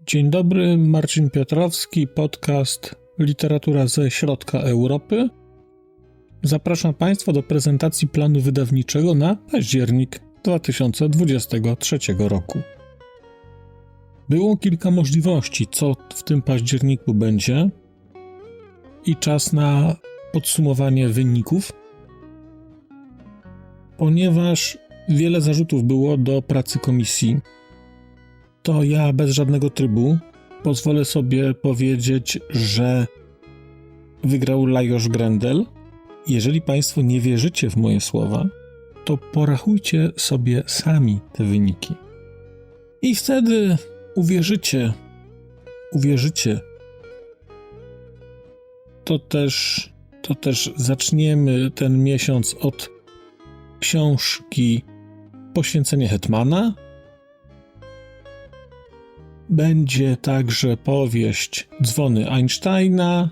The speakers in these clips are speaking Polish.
Dzień dobry, Marcin Piotrowski, podcast Literatura ze Środka Europy. Zapraszam Państwa do prezentacji planu wydawniczego na październik 2023 roku. Było kilka możliwości, co w tym październiku będzie, i czas na podsumowanie wyników, ponieważ wiele zarzutów było do pracy komisji to ja bez żadnego trybu pozwolę sobie powiedzieć, że wygrał Lajos Grendel. Jeżeli Państwo nie wierzycie w moje słowa, to porachujcie sobie sami te wyniki. I wtedy uwierzycie, uwierzycie. To też, to też zaczniemy ten miesiąc od książki Poświęcenie Hetmana, będzie także powieść Dzwony Einsteina.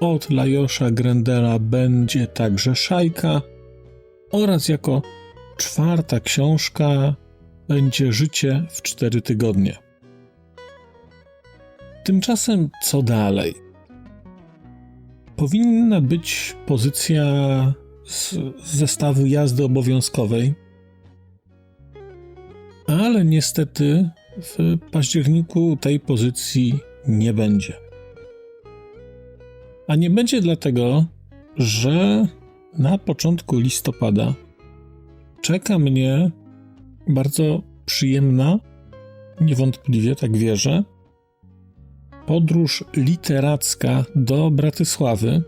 Od Lajosza Grendela będzie także Szajka. Oraz jako czwarta książka będzie Życie w cztery tygodnie. Tymczasem co dalej? Powinna być pozycja z zestawu jazdy obowiązkowej, ale niestety w październiku tej pozycji nie będzie. A nie będzie dlatego, że na początku listopada czeka mnie bardzo przyjemna, niewątpliwie tak wierzę, podróż literacka do Bratysławy.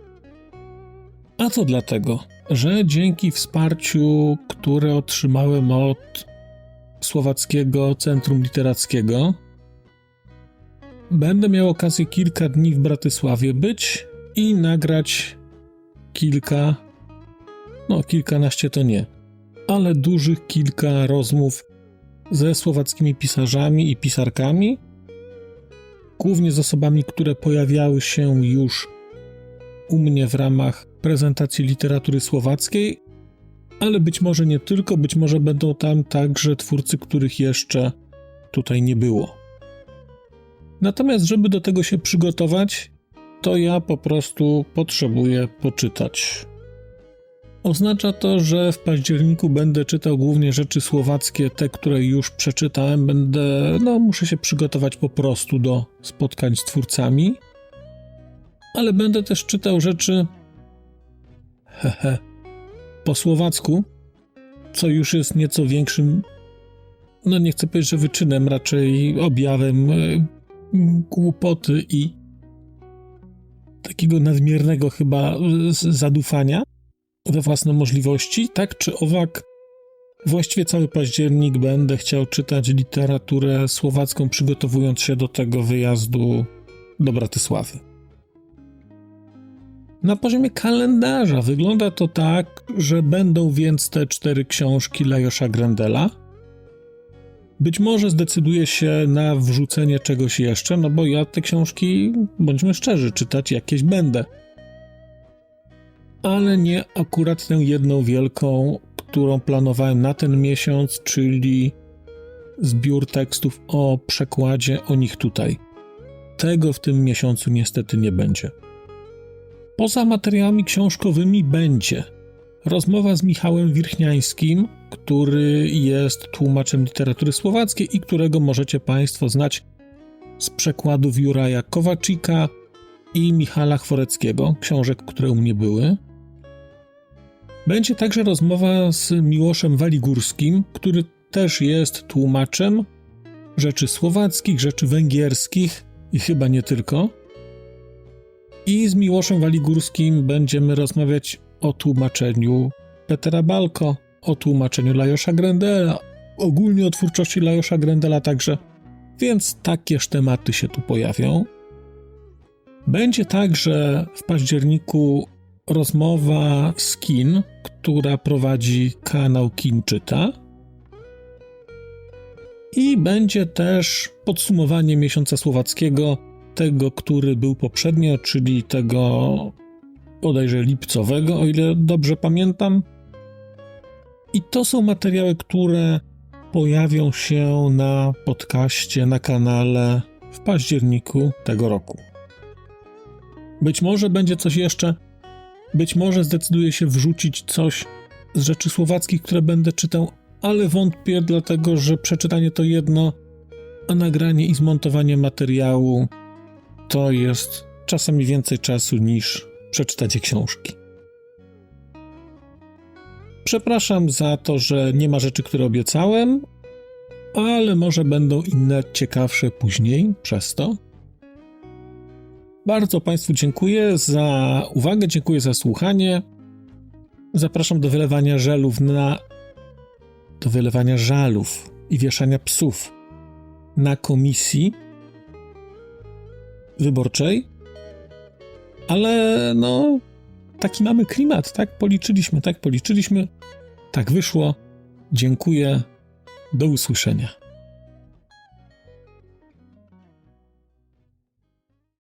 A to dlatego, że dzięki wsparciu, które otrzymałem od Słowackiego Centrum Literackiego. Będę miał okazję kilka dni w Bratysławie być i nagrać kilka, no kilkanaście to nie, ale dużych kilka rozmów ze słowackimi pisarzami i pisarkami, głównie z osobami, które pojawiały się już u mnie w ramach prezentacji literatury słowackiej, ale być może nie tylko, być może będą tam także twórcy, których jeszcze tutaj nie było. Natomiast, żeby do tego się przygotować, to ja po prostu potrzebuję poczytać. Oznacza to, że w październiku będę czytał głównie rzeczy słowackie, te, które już przeczytałem. Będę, no, muszę się przygotować po prostu do spotkań z twórcami, ale będę też czytał rzeczy. Hehe po słowacku, co już jest nieco większym, no nie chcę powiedzieć, że wyczynem, raczej objawem e, głupoty i takiego nadmiernego chyba zadufania we własne możliwości. Tak czy owak, właściwie cały październik będę chciał czytać literaturę słowacką, przygotowując się do tego wyjazdu do Bratysławy. Na poziomie kalendarza wygląda to tak, że będą więc te cztery książki Lajosza Grendela. Być może zdecyduje się na wrzucenie czegoś jeszcze, no bo ja te książki, bądźmy szczerzy, czytać jakieś będę. Ale nie akurat tę jedną wielką, którą planowałem na ten miesiąc, czyli zbiór tekstów o przekładzie o nich tutaj. Tego w tym miesiącu niestety nie będzie. Poza materiałami książkowymi będzie rozmowa z Michałem Wirchniańskim, który jest tłumaczem literatury słowackiej i którego możecie Państwo znać z przekładów Juraja Kowaczyka i Michala Chworeckiego, książek, które u mnie były. Będzie także rozmowa z Miłoszem Waligórskim, który też jest tłumaczem rzeczy słowackich, rzeczy węgierskich i chyba nie tylko. I z Miłoszem Waligórskim będziemy rozmawiać o tłumaczeniu Petera Balko, o tłumaczeniu Lajosza Grendela, ogólnie o twórczości Lajosza Grendela także, więc takież tematy się tu pojawią. Będzie także w październiku rozmowa z Kin, która prowadzi kanał Kin Czyta. I będzie też podsumowanie miesiąca słowackiego tego, który był poprzednio, czyli tego bodajże lipcowego, o ile dobrze pamiętam. I to są materiały, które pojawią się na podcaście, na kanale w październiku tego roku. Być może będzie coś jeszcze, być może zdecyduje się wrzucić coś z rzeczy słowackich, które będę czytał, ale wątpię, dlatego że przeczytanie to jedno, a nagranie i zmontowanie materiału to jest czasami więcej czasu niż przeczytanie książki. Przepraszam za to, że nie ma rzeczy, które obiecałem, ale może będą inne ciekawsze później przez to. Bardzo Państwu dziękuję za uwagę, dziękuję za słuchanie. Zapraszam do wylewania żelów na. do wylewania żalów i wieszania psów na komisji wyborczej. Ale no, taki mamy klimat, tak policzyliśmy, tak policzyliśmy, tak wyszło. Dziękuję. Do usłyszenia.